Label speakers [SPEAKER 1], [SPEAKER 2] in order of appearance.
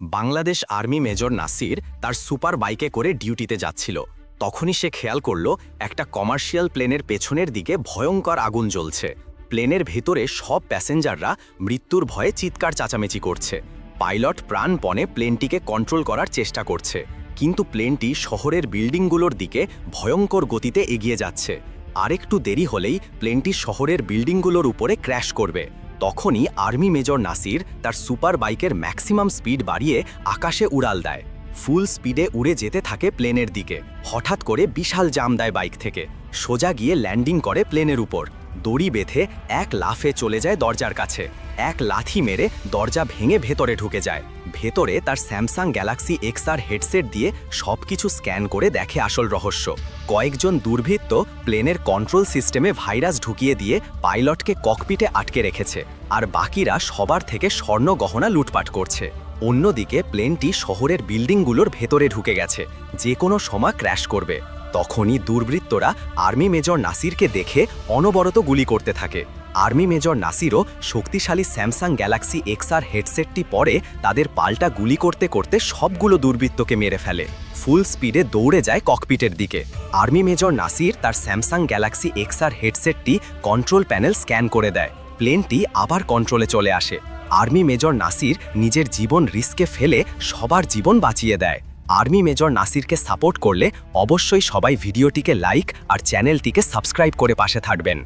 [SPEAKER 1] Bangladesh army major Nasir তার super বাইকে করে ডিউটিতে যাচ্ছিল। তখনই সে খেয়াল করল, একটা কমার্শিয়াল প্লেনের পেছনের দিকে ভয়ঙ্কর আগুন জ্বলছে। প্লেনের ভেতরে সব প্যাসেঞ্জাররা মৃত্যুর ভয়ে চিৎকার চাচামেচি করছে। পাইলট প্রাণপণে প্লেনটিকে কন্ট্রোল করার চেষ্টা করছে। কিন্তু প্লেনটি শহরের বিল্ডিংগুলোর দিকে ভয়ঙ্কর গতিতে এগিয়ে যাচ্ছে। আরেকটু দেরি হলেই প্লেনটি শহরের বিল্ডিংগুলোর উপরে ক্র্যাশ করবে। তখনই আর্মি মেজর নাসির তার সুপার বাইকের ম্যাক্সিমাম স্পিড বাড়িয়ে আকাশে উড়াল দেয়। ফুল স্পিডে উড়ে যেতে থাকে প্লেনের দিকে। হঠাৎ করে বিশাল জাম দেয় বাইক থেকে। সোজা গিয়ে ল্যান্ডিং করে প্লেনের উপর। দড়ি বেঁধে এক লাফে চলে যায় দরজার কাছে। এক লাথি মেরে দরজা ভেঙে ভেতরে ঢুকে যায়। ভেতরে তার স্যামসাং গ্যালাক্সি এক্সআর হেডসেট দিয়ে সবকিছু স্ক্যান করে দেখে আসল রহস্য। কয়েকজন দুর্বৃত্ত প্লেনের কন্ট্রোল সিস্টেমে ভাইরাস ঢুকিয়ে দিয়ে পাইলটকে ককপিটে আটকে রেখেছে, আর বাকিরা সবার থেকে স্বর্ণ গহনা লুটপাট করছে। অন্যদিকে প্লেনটি শহরের বিল্ডিংগুলোর ভেতরে ঢুকে গেছে, যে কোনো সময় ক্র্যাশ করবে। তখনই দুর্বৃত্তরা আর্মি মেজর নাসিরকে দেখে অনবরত গুলি করতে থাকে। আর্মি মেজর নাসিরও শক্তিশালী স্যামসাং গ্যালাক্সি এক্সআর হেডসেটটি পরে তাদের পাল্টা গুলি করতে করতে সবগুলো দুর্বৃত্তকে মেরে ফেলে। ফুল স্পিডে দৌড়ে যায় ককপিটের দিকে। আর্মি মেজর নাসির তার স্যামসাং গ্যালাক্সি এক্সআর হেডসেটটি কন্ট্রোল প্যানেল স্ক্যান করে দেয়। প্লেনটি আবার কন্ট্রোলে চলে আসে। আর্মি মেজর নাসির নিজের জীবন রিস্কে ফেলে সবার জীবন বাঁচিয়ে দেয়। আর্মি মেজর নাসিরকে সাপোর্ট করলে অবশ্যই সবাই ভিডিওটিকে লাইক আর চ্যানেলটিকে সাবস্ক্রাইব করে পাশে থাকবেন।